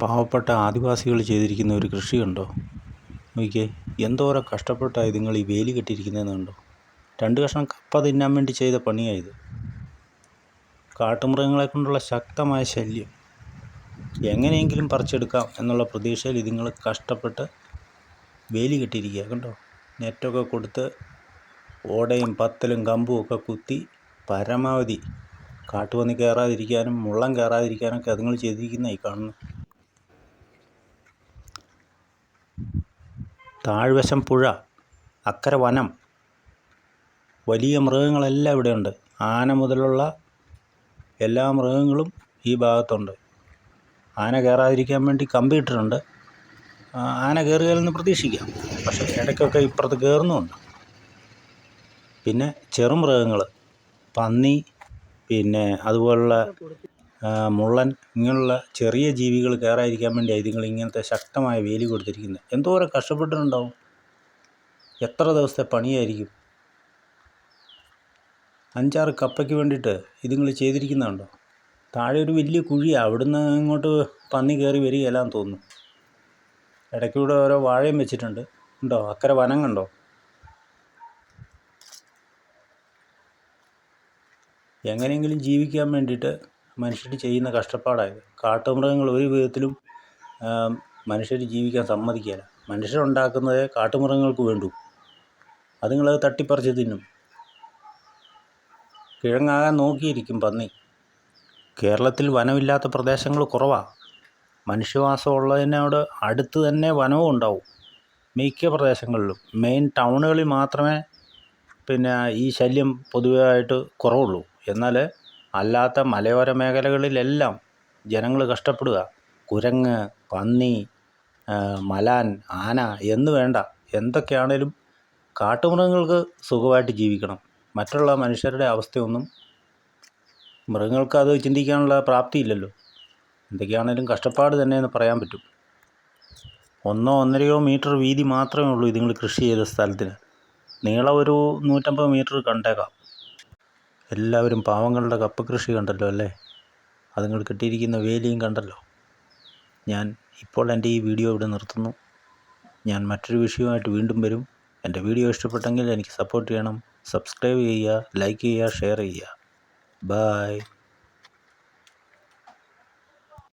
പാവപ്പെട്ട ആദിവാസികൾ ചെയ്തിരിക്കുന്ന ഒരു കൃഷി കണ്ടോ? നോക്കിയേ എന്തോരം കഷ്ടപ്പെട്ടാണ് ഇതുങ്ങൾ ഈ വേലി കെട്ടിയിരിക്കുന്നതെന്ന് കണ്ടോ? രണ്ട് കഷ്ണം കപ്പ തിന്നാൻ വേണ്ടി ചെയ്ത പണിയാണ് ഇത്. കാട്ടുമൃഗങ്ങളെ കൊണ്ടുള്ള ശക്തമായ ശല്യം. എങ്ങനെയെങ്കിലും പറിച്ചെടുക്കാം എന്നുള്ള പ്രതീക്ഷയിൽ ഇതുങ്ങൾ കഷ്ടപ്പെട്ട് വേലി കെട്ടിയിരിക്കുക. കണ്ടോ? നെറ്റൊക്കെ കൊടുത്ത് ഓടയും പത്തലും കമ്പും ഒക്കെ കുത്തി പരമാവധി കാട്ടുപന്നി കയറാതിരിക്കാനും മുള്ളം കയറാതിരിക്കാനൊക്കെ അതുങ്ങൾ ചെയ്തിരിക്കുന്ന ഈ കാണുന്നു. താഴ്വശം പുഴ അക്കരെ വനം വലിയ മൃഗങ്ങളെല്ലാം ഇവിടെയുണ്ട്. ആന മുതലുള്ള എല്ലാ മൃഗങ്ങളും ഈ ഭാഗത്തുണ്ട്. ആന കയറാതിരിക്കാൻ വേണ്ടി കമ്പി ഇട്ടിട്ടുണ്ട്. ആ, ആന കയറുകയില്ലെന്ന് പ്രതീക്ഷിക്കാം. പക്ഷേ ഇടയ്ക്കൊക്കെ ഇപ്പുറത്ത് കയറുന്നുമുണ്ട്. പിന്നെ ചെറുമൃഗങ്ങൾ പന്നി പിന്നെ അതുപോലുള്ള മുള്ളൻ ഇങ്ങനെയുള്ള ചെറിയ ജീവികൾ കയറാതിരിക്കാൻ വേണ്ടി ഇതുങ്ങൾ ഇങ്ങനത്തെ ശക്തമായ വേലി കൊടുത്തിരിക്കുന്നത്. എന്തോരം കഷ്ടപ്പെട്ടിട്ടുണ്ടാവും. എത്ര ദിവസത്തെ പണിയായിരിക്കും. അഞ്ചാറ് കപ്പയ്ക്ക് വേണ്ടിയിട്ട് ഇതുങ്ങൾ ചെയ്തിരിക്കുന്നുണ്ടോ? താഴെ ഒരു വലിയ കുഴിയാണ് അവിടുന്ന് ഇങ്ങോട്ട് പന്നി കയറി വരികയില്ലാന്ന് തോന്നുന്നു. ഇടയ്ക്കൂടെ ഓരോ വാഴയും വെച്ചിട്ടുണ്ട്. ഉണ്ടോ? അക്കരെ വനം കണ്ടോ? എങ്ങനെയെങ്കിലും ജീവിക്കാൻ വേണ്ടിയിട്ട് മനുഷ്യർ ചെയ്യുന്ന കഷ്ടപ്പാടായത് കാട്ടുമൃഗങ്ങൾ ഒരു വിധത്തിലും മനുഷ്യർ ജീവിക്കാൻ സമ്മതിക്കുകയില്ല. മനുഷ്യരുണ്ടാക്കുന്നതേ കാട്ടുമൃഗങ്ങൾക്ക് വേണ്ടൂ. അതുങ്ങളത് തട്ടിപ്പറിച്ച് തിന്നും. കിഴങ്ങാകാൻ നോക്കിയിരിക്കും പന്നി. കേരളത്തിൽ വനമില്ലാത്ത പ്രദേശങ്ങൾ കുറവാണ് മനുഷ്യവാസം ഉള്ളതിനോട് അടുത്ത് തന്നെ വനവും ഉണ്ടാവും. മിക്ക പ്രദേശങ്ങളിലും മെയിൻ ടൗണുകളിൽ മാത്രമേ പിന്നെ ഈ ശല്യം പൊതുവായിട്ട് കുറവുള്ളൂ. എന്നാൽ അല്ലാത്ത മലയോര മേഖലകളിലെല്ലാം ജനങ്ങൾ കഷ്ടപ്പെടുക. കുരങ്ങ് പന്നി മലാൻ ആന എന്ന് വേണ്ട എന്തൊക്കെയാണേലും കാട്ടുമൃഗങ്ങൾക്ക് സുഖമായിട്ട് ജീവിക്കണം. മറ്റുള്ള മനുഷ്യരുടെ അവസ്ഥയൊന്നും മൃഗങ്ങൾക്ക് അത് ചിന്തിക്കാനുള്ള പ്രാപ്തിയില്ലല്ലോ. എന്തൊക്കെയാണേലും കഷ്ടപ്പാട് തന്നെയെന്ന് പറയാൻ പറ്റും. ഒന്നോ ഒന്നരയോ മീറ്റർ വീതി മാത്രമേ ഉള്ളൂ ഇതുങ്ങൾ കൃഷി ചെയ്ത സ്ഥലത്തിന്. നീളം ഒരു നൂറ്റമ്പത് മീറ്റർ കണ്ടേക്കാം. എല്ലാവരും പാവങ്ങളുടെ കപ്പ കൃഷി കണ്ടല്ലോ അല്ലേ? അതുങ്ങൾ കിട്ടിയിരിക്കുന്ന വേലിയും കണ്ടല്ലോ. ഞാൻ ഇപ്പോൾ എന്റെ ഈ വീഡിയോ ഇവിടെ നിർത്തുന്നു. ഞാൻ മറ്റൊരു വിഷയവുമായിട്ട് വീണ്ടും വരും. എന്റെ വീഡിയോ ഇഷ്ടപ്പെട്ടെങ്കിൽ എനിക്ക് സപ്പോർട്ട് ചെയ്യണം. സബ്സ്ക്രൈബ് ചെയ്യുക ലൈക്ക് ചെയ്യുക ഷെയർ ചെയ്യുക. ബായ്.